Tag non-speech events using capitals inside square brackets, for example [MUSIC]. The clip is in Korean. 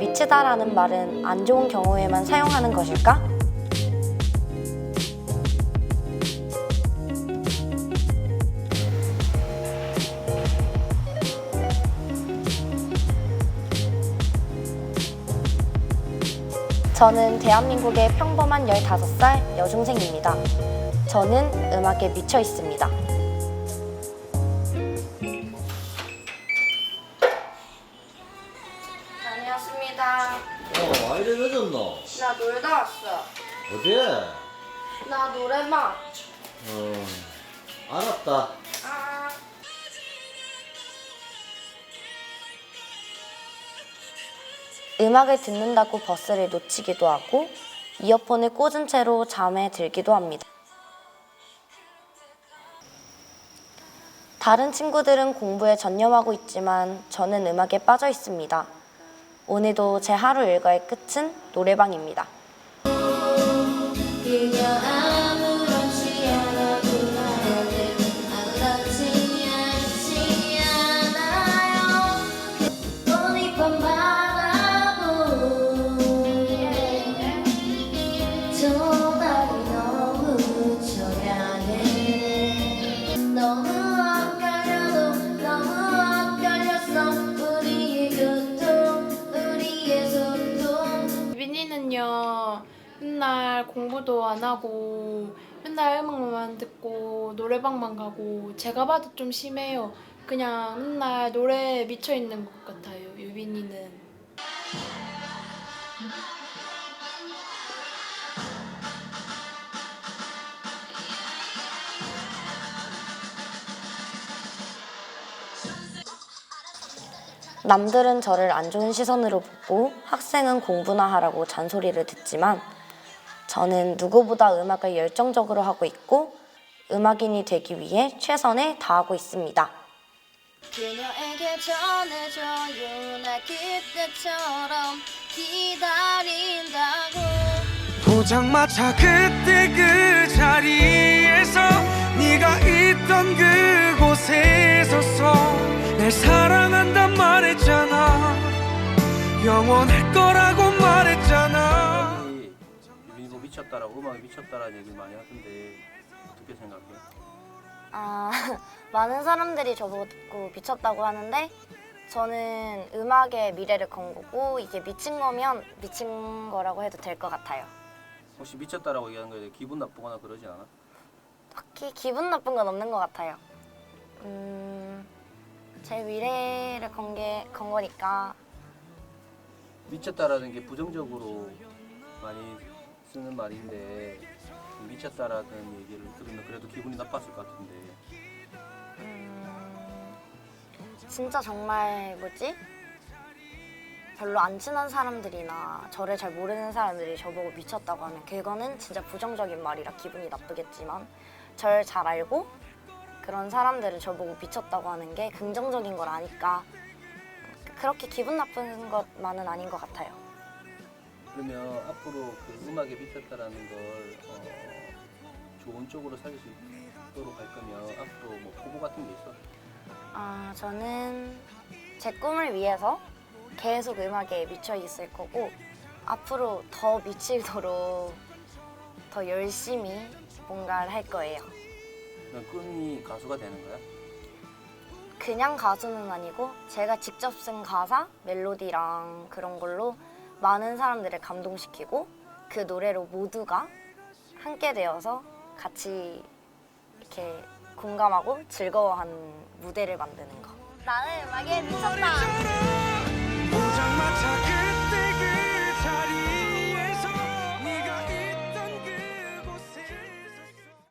미치다라는 말은 안 좋은 경우에만 사용하는 것일까? 저는 대한민국의 평범한 15살 여중생입니다. 저는 음악에 미쳐 있습니다. 다녀왔습니다. 어, 와 이래 늦었노? 나 놀다 왔어. 어디에? 나 노래방. 어, 알았다. 아. 음악을 듣는다고 버스를 놓치기도 하고 이어폰을 꽂은 채로 잠에 들기도 합니다. 다른 친구들은 공부에 전념하고 있지만 저는 음악에 빠져 있습니다. 오늘도 제 하루 일과의 끝은 노래방입니다. 맨날 공부도 안 하고 맨날 음악만 듣고 노래방만 가고 제가 봐도 좀 심해요. 그냥 맨날 노래에 미쳐 있는 것 같아요. 유빈이는. 남들은 저를 안 좋은 시선으로 보고 학생은 공부나 하라고 잔소리를 듣지만 저는 누구보다 음악을 열정적으로 하고 있고 음악인이 되기 위해 최선을 다하고 있습니다. 그녀에게 전해줘요 나 그때처럼 기다린다고 포장마차 그때 그 자리에서 네가 있던 그곳에 서서 날 사랑한단 말했잖아 영원할 거라고 미쳤다라고 음악에 미쳤다라는 얘기를 많이 하던데 어떻게 생각해? 아, [LAUGHS] 많은 사람들이 저보고 미쳤다고 하는데 저는 음악에 미래를 건 거고 이게 미친 거면 미친 거라고 해도 될 것 같아요. 혹시 미쳤다라고 얘기하는 거에 대해 기분 나쁘거나 그러지 않아? 딱히 기분 나쁜 건 없는 것 같아요. 음, 제 미래를 건, 게, 건 거니까 미쳤다라는 게 부정적으로 많이 쓰는 말인데 미쳤다라는 얘기를 들으면 그래도 기분이 나빴을 것 같은데 음, 진짜 정말 뭐지? 별로 안 친한 사람들이나 저를 잘 모르는 사람들이 저보고 미쳤다고 하면 그거는 진짜 부정적인 말이라 기분이 나쁘겠지만 저를 잘 알고 그런 사람들은 저보고 미쳤다고 하는 게 긍정적인 걸 아니까 그렇게 기분 나쁜 것만은 아닌 것 같아요. 앞으로 그 음악에 미쳤다라는 걸 어, 좋은 쪽으로 살릴 수 있도록 할 거면 앞으로 뭐 포부 같은 게 있어? 아, 저는 제 꿈을 위해서 계속 음악에 미쳐 있을 거고 앞으로 더 미치도록 더 열심히 뭔가를 할 거예요. 그냥 꿈이 가수가 되는 거야? 그냥 가수는 아니고 제가 직접 쓴 가사, 멜로디랑 그런 걸로 많은 사람들을 감동시키고 그 노래로 모두가 함께 되어서 같이 이렇게 공감하고 즐거워하는 무대를 만드는 거. 나는 음악에 미쳤다.